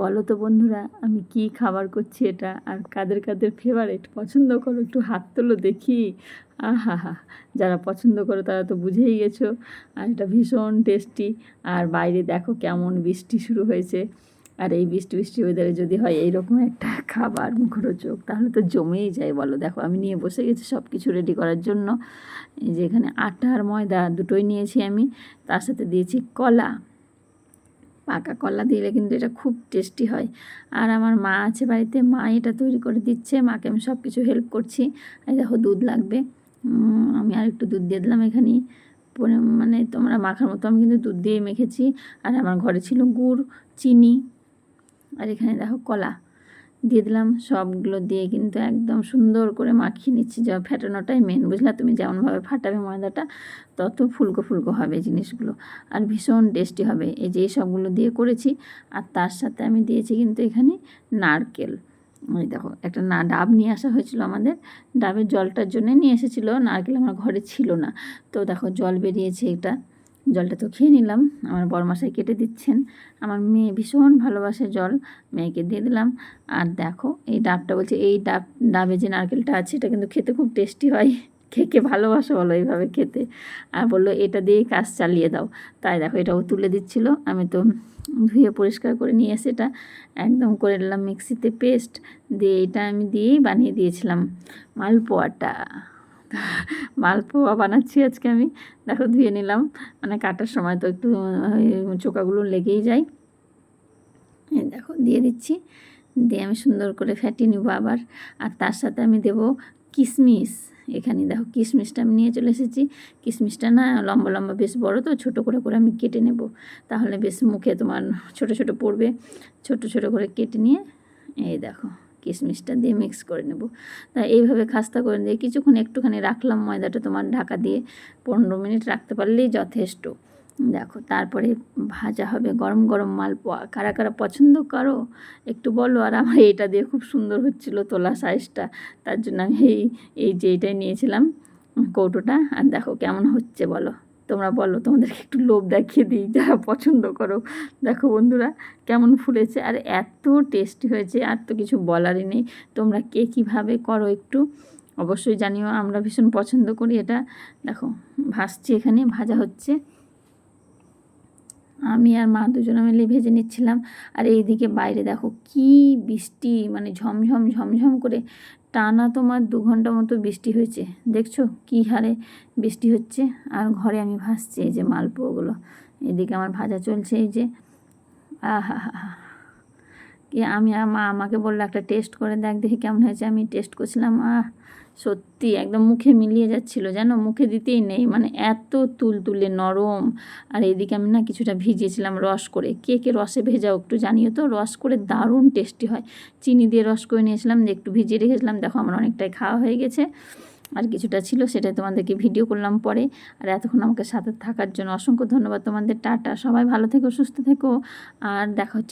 বলো তো বন্ধুরা, আমি কি খাবার করছি এটা? আর কাদের কাদের ফেভারিট পছন্দ করো, একটু হাত তোলো দেখি। আহা যারা পছন্দ করো তারা তো বুঝেই গেছো। আর এটা ভীষণ টেস্টি আর বাইরে দেখো কেমন বৃষ্টি শুরু হয়েছে। আর এই বৃষ্টি বৃষ্টি ওয়েদারে যদি হয় এইরকম একটা খাবার মুখরোচক, তাহলে তো জমেই যায়, বলো। দেখো, আমি নিয়ে বসে গেছি সব কিছু রেডি করার জন্য। এই যে এখানে আটা আর ময়দা দুটোই নিয়েছি আমি। তার সাথে দিয়েছি কলা। পাকা কলা দিলে কিন্তু এটা খুব টেস্টি হয়। আর আমার মা আছে বাড়িতে, মা এটা তৈরি করে দিচ্ছে, মাকে আমি সব কিছু হেল্প করছি। এই দেখো দুধ লাগবে। আমি আর একটু দুধ দিয়ে দিলাম এখানে। মানে তোমরা মাখার মতো আমি কিন্তু দুধ দিয়ে মেখেছি। আর আমার ঘরে ছিল গুড়, চিনি। আর এখানে দেখো কলা। দিয়ে দিলাম। সবগুলো দিয়ে কিন্তু একদম সুন্দর করে মাখিয়ে নিচ্ছি। যা ফেটানোটাই মেন বুঝলা? তুমি যেমনভাবে ফাটাবে ময়দাটা, তত ফুলকো ফুলকো হবে জিনিসগুলো। আর ভীষণ টেস্টি হবে। এই যে সবগুলো দিয়ে করেছি। আর তার সাথে আমি দিয়েছি কিন্তু এখানে নারকেল। ওই দেখো, একটা না, ডাব নিয়ে আসা হয়েছিল আমাদের। ডাবের জলটার জন্যে নিয়ে এসেছিল। নারকেল আমার ঘরে ছিল না। তো দেখো, জল বেরিয়েছে এটা। জলটা তো খেয়ে নিলাম। আমার বরমাসাই কেটে দিচ্ছেন। আমার মেয়ে ভীষণ ভালোবাসে জল। মেয়েকে দিয়ে দিলাম। আর দেখো, এই ডাবটা বলছে, এই ডাব, ডাবে যে নারকেলটা আছে, এটা কিন্তু খেতে খুব টেস্টি হয়। কে কে ভালোবাসো বলো এইভাবে খেতে। আর বলল, এটা দিয়েই কাজ চালিয়ে দাও। তাই দেখো, এটাও তুলে দিচ্ছিল। আমি তো ধুয়ে পরিষ্কার করে নিয়ে এসে এটা একদম করে নিলাম মিক্সিতে পেস্ট। দিয়ে এটা আমি দিয়েই বানিয়ে দিয়েছিলাম মালপোয়াটা। মালপোয়া বানাচ্ছি আজকে আমি। দেখো ধুয়ে নিলাম। মানে কাটার সময় তো একটু চোকাগুলো লেগেই যায়। দেখো, দিয়ে দিচ্ছি। দিয়ে আমি সুন্দর করে ফ্যাটিয়ে নেব আবার। আর তার সাথে আমি দেব কিশমিশ এখানে দেখো কিশমিশটা আমি নিয়ে চলে এসেছি। কিশমিশটা না লম্বা লম্বা বেশ বড় তো, ছোট করে করে আমি কেটে নেব। তাহলে বেশ মুখে তোমার ছোট ছোট পড়বে। ছোট ছোট করে কেটে নিয়ে, এই দেখো। কিশমিশটা দিয়ে মিক্স করে নেব। তা এইভাবে খাস্তা করে দিয়ে কিছুক্ষণ একটুখানি রাখলাম ময়দাটা তোমার ঢাকা দিয়ে, পনেরো মিনিট রাখতে পারলেই যথেষ্ট। দেখো, তারপরে ভাজা হবে গরম গরম মালপোয়া। কারা কারা পছন্দ করো, একটু বলো। আর আমার এটা দিয়ে খুব সুন্দর হচ্ছিল তোলা সাইজটা তার জন্য আমি এই এই যে এইটাই নিয়েছিলাম কৌটোটা। আর দেখো কেমন হচ্ছে বলো। তোমরা বলো, তোমাদেরকে একটু লোভ দেখিয়ে দিই, যারা পছন্দ করো। দেখো বন্ধুরা, কেমন ফুলেছে, আর এত টেস্টি হয়েছে, আর তো কিছু বলারই নেই। তোমরা কে কীভাবে করো একটু অবশ্যই জানিও, আমরা ভীষণ পছন্দ করি এটা। দেখো, ভাসছি এখানে, ভাজা হচ্ছে। আমি আর মা দুজনে মিলে ভেজে নিচ্ছিলাম। আর এইদিকে বাইরে দেখো কি বৃষ্টি মানে ঝমঝম ঝমঝম করে টানা তোমার দু ঘণ্টা মতো বৃষ্টি হয়েছে। দেখছ কি হারে বৃষ্টি হচ্ছে? আর ঘরে আমি ভাসছি এই যে মালপোগুলো এদিকে আমার ভাজা চলছে এই যে। আহা হা হা কি আমি মা আমাকে বলল একটা টেস্ট করে দেখ, দেখি কেমন হয়েছে। আমি টেস্ট করছিলাম, আহ, সত্যি একদম মুখে মিলিয়ে যাচ্ছিল যেন মুখে দিতেই নেই মানে এত তুলতুলে নরম। আর এইদিকে আমি না কিছুটা ভিজিয়েছিলাম রস করে। কে কে রসে ভেজাও একটু জানিও তো, রস করে দারুণ টেস্টি হয়। চিনি দিয়ে রস করে নিয়েছিলাম একটু ভিজিয়ে রেখেছিলাম। দেখো আমার অনেকটাই খাওয়া হয়ে গেছে। আর কিছুটা ছিল সেটাই তোমাদেরকে ভিডিও করলাম পরে। আর এতক্ষণ আমাকে সাথে থাকার জন্য অসংখ্য ধন্যবাদ তোমাদের। টাটা, সবাই ভালো থেকো, সুস্থ থেকো। আর দেখা হচ্ছে